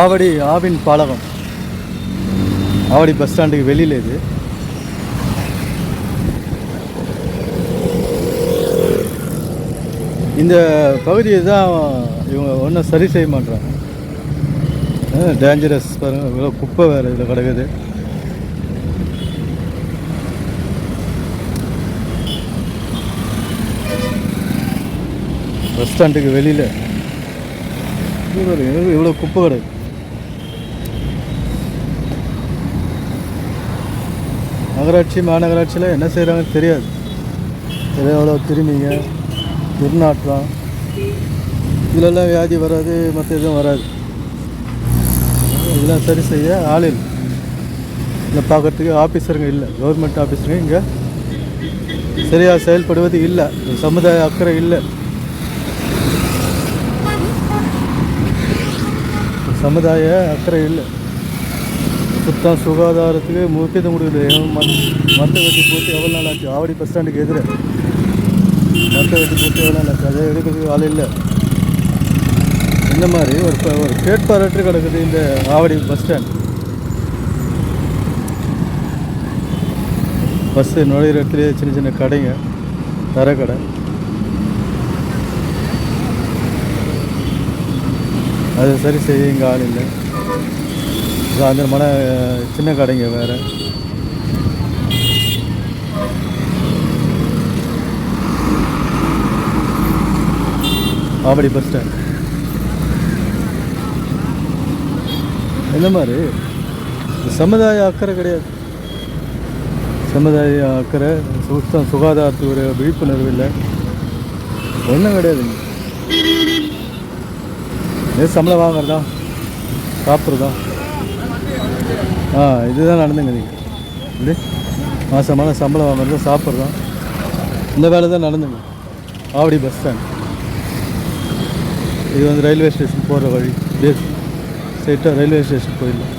ஆவடி ஆவின் பாலகம். ஆவடி பஸ் ஸ்டாண்டுக்கு வெளியில் இது. இந்த பகுதியை தான் இவங்க ஒன்றும் சரி செய்ய மாட்டாங்க டேஞ்சரஸ் பாருங்கள் இவ்வளோ குப்பை வேறு இதில் கிடக்குது. பஸ் ஸ்டாண்டுக்கு வெளியில். இவ்வளோ குப்பை கிடக்கு. நகராட்சி மாநகராட்சியில் என்ன செய்கிறாங்கன்னு தெரியாது. ஏதோ எவ்வளோ கிருமிங்க துர்நாற்றம். இதிலெல்லாம் வியாதி வராது மற்ற எதுவும் வராது. இதெல்லாம் சரி செய்ய ஆள் இல்லை. இல்லை பார்க்குறதுக்கு ஆஃபீஸருங்க இல்லை. கவர்மெண்ட் ஆஃபீஸருங்க இங்கே சரியாக செயல்படுவது இல்லை. சமுதாய அக்கறை இல்லை. சமுதாய அக்கறை இல்லை. சுத்தம் சுகாதாரத்துக்கு முக்கியத்துவம் கொடுக்குது. மற்ற வெட்டி போட்டு எவ்வளோ நாள் ஆச்சு? ஆவடி பஸ் ஸ்டாண்டுக்கு எதிர. மற்ற வெட்டி போட்டு எவ்வளோ நாள் ஆச்சு? அதை எடுக்கிறதுக்கு ஆள் இல்லை. இந்த மாதிரி ஒரு ஒரு கேட்பாரற்று கிடக்குது இந்த ஆவடி பஸ் ஸ்டாண்ட் பஸ்ஸு நுழையிற இடத்துலேயே சின்ன சின்ன கடைங்க தரக்கடை. அது சரி செய்ய இங்கே ஆள் இல்லை. சாயந்தரமான சின்ன கடைங்க வேறு. ஆவடி பஸ் ஸ்டாண்ட் இந்த மாதிரி? சமுதாய அக்கறை கிடையாது. சமுதாய அக்கறை சுத்தம் சுகாதாரத்துக்கு ஒரு விழிப்புணர்வு இல்லை. ஒன்றும் கிடையாதுங்க ஏ சம்பளம் வாங்குறதா? சாப்பிட்றதா? ஆ இதுதான் நடந்துங்க நீங்கள் இப்படி மாதமான சம்பளம் வாங்குறதா சாப்பிட்றதா இந்த வேலை தான் நடந்துங்க ஆவடி பஸ் ஸ்டாண்ட் இது வந்து ரயில்வே ஸ்டேஷன் போகிற வழி அப்படியே ஸ்ட்ரெயிட்டாக ரயில்வே ஸ்டேஷன் போயிடலாம்